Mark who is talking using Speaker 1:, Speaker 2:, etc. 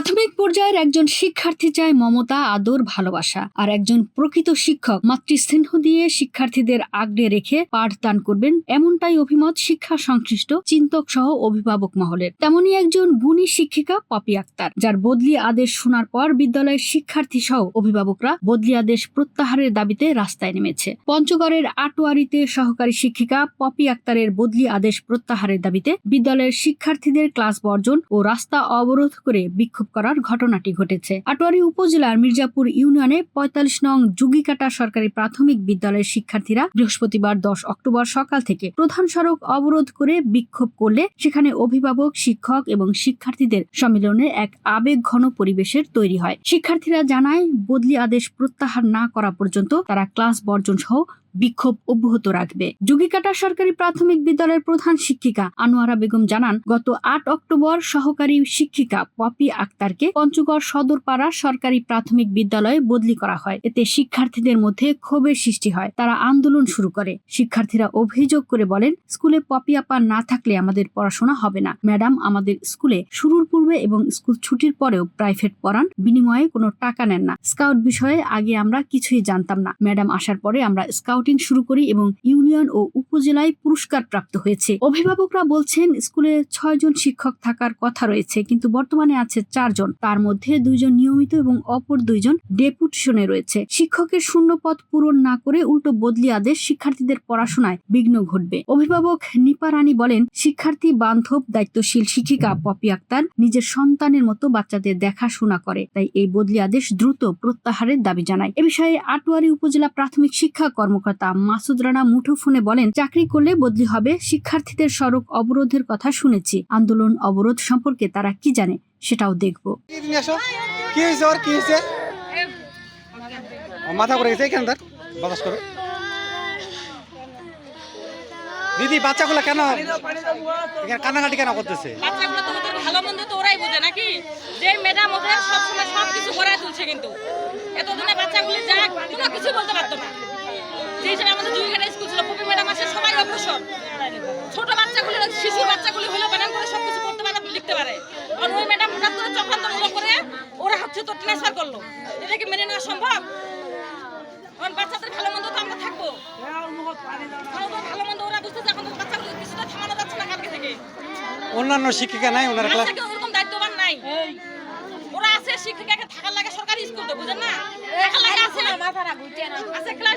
Speaker 1: প্রাথমিক পর্যায়ের একজন শিক্ষার্থী চায় মমতা আদর ভালোবাসা, আর একজন প্রকৃত শিক্ষক মাতৃস্নেহ দিয়ে শিক্ষার্থীদের আগলে রেখে পাঠদান করবেন এমনটাই অভিমত শিক্ষা সংশ্লিষ্ট চিন্তক সহ অভিভাবক মহলের। তেমনি একজন গুণী শিক্ষিকা পপি আক্তার, যার বদলি আদেশ শোনার পর বিদ্যালয়ের শিক্ষার্থী সহ অভিভাবকরা বদলি আদেশ প্রত্যাহারের দাবিতে রাস্তায় নেমেছে। পঞ্চগড়ের আটোয়ারিতে সহকারী শিক্ষিকা পপি আক্তারের বদলি আদেশ প্রত্যাহারের দাবিতে বিদ্যালয়ের শিক্ষার্থীদের ক্লাস বর্জন ও রাস্তা অবরোধ করে বিক্ষোভ করার ঘটনাটি ঘটেছে। আটোয়ারি উপজেলার মির্জাপুর ইউনিয়নে পঁয়তাল্লিশ নং যুগিকাটা সরকারি প্রাথমিক বিদ্যালয়ের শিক্ষার্থীরা বৃহস্পতিবার দশ অক্টোবর সকাল থেকে প্রধান সড়ক অবরোধ করে বিক্ষোভ করলে সেখানে অভিভাবক, শিক্ষক এবং শিক্ষার্থীদের সম্মেলনে এক আবেগ ঘন পরিবেশের তৈরি হয়। শিক্ষার্থীরা জানায়, বদলি আদেশ প্রত্যাহার না করা পর্যন্ত তারা ক্লাস বর্জন সহ বিক্ষোভ অব্যাহত রাখবে। যুগিকাটা সরকারি প্রাথমিক বিদ্যালয়ের প্রধান শিক্ষিকা আনোয়ারা বেগম জানান, গত আট অক্টোবর সহকারী শিক্ষিকা পপি আক্তারকে পঞ্চগড় সদরপাড়া সরকারি প্রাথমিক বিদ্যালয়ে বদলি করা হয়। এতে শিক্ষার্থীদের মধ্যে ক্ষোভের সৃষ্টি হয়। তারা আন্দোলন শুরু করে। শিক্ষার্থীরা অভিযোগ করে বলেন, স্কুলে পপি আপা না থাকলে আমাদের পড়াশোনা হবে না। ম্যাডাম, আমাদের স্কুলে শুরুর পূর্বে এবং স্কুল ছুটির পরেও প্রাইভেট পড়ান। বিনিময়ে কোনো টাকা নেন না। স্কাউট বিষয়ে আগে আমরা কিছুই জানতাম না। ম্যাডাম, আসার পরে আমরা স্কাউটিং শুরু করি এবং ইউনিয়ন ও উপজেলায় পুরস্কার প্রাপ্ত হয়েছে। অভিভাবকরা বলছেন, স্কুলে ছয়জন শিক্ষক থাকার কথা রয়েছে, কিন্তু বর্তমানে আছে চারজন তার মধ্যে দুইজন নিয়মিত এবং অপর দুইজন ডেপুটেশনে রয়েছে। শিক্ষকের শূন্য পদ পূরণ না করে উল্টো বদলি আদেশ শিক্ষার্থীদের পড়াশোনায় বিঘ্ন ঘটবে। অভিভাবক নিপা রানী বলেন, শিক্ষার্থী বান্ধব, দায়িত্বশীল শিক্ষিকা পপি আক্তার নিজের সন্তানের মতো বাচ্চাদের দেখাশোনা করে, তাই এই বদলি আদেশ দ্রুত প্রত্যাহারের দাবি জানায়। এ বিষয়ে আটোয়ারি উপজেলা প্রাথমিক শিক্ষা কর্মকর্তা মাসুদ রানা মুঠোফোনে বলেন চাকরি করলে বদলি হবে শিক্ষার্থীদের সড়ক অবরোধের কথা শুনেছি। আন্দোলন অবরোধ সম্পর্কে তারা কি জানে সেটাও দেখব।
Speaker 2: কি তুমি আসো? কি হয়েছে ওর? কি হয়েছে? মাথা করে গেছে এখানে বাতাস করে। দিদি বাচ্চাগুলো কেন? কান্নাকাটি কেন করতেছে?
Speaker 3: বাচ্চাগুলো তো ওদের ভালো মন্দ তো ওরাই বোঝে নাকি? যে ম্যাডাম ওদের সবসময় সব কিছু করে তুলছে কিন্তু। এতদিনে বাচ্চাগুলি যা কোনো কিছু বলতে পারতো না। যে হিসেবে আমাদের জুইঘাটা স্কুল ছিল পপি ম্যাডাম আসে সবাই অগ্রসর। ছোট বাচ্চাগুলি শিশু বাচ্চাগুলি হলো বানান করে সব কিছু করতে পারে লিখতে পারে। আর ওই ম্যাডাম হঠাৎ করে চক্রান্তমূলক করে ওরা হচ্ছে তো ট্রান্সফার করল। এটা কি মেনে নেওয়া সম্ভব? কারণ বাচ্চাদের ভালো মন্দ তো আমরা থাকব। ভালো মন্দ ওরা বুঝতে এখন বাচ্চাগুলো কিছুটা থামানো যাচ্ছে না কালকে থেকে।
Speaker 2: অন্যান্য শিক্ষিকা নাই ওনার ক্লাস
Speaker 3: ওরকম দায়িত্ববান নাই। ওরা আছে শিক্ষিকাকে থাকার লাগে সরকারি স্কুল তো বুঝেন না? থাকার লাগে আছে। আছে ক্লাস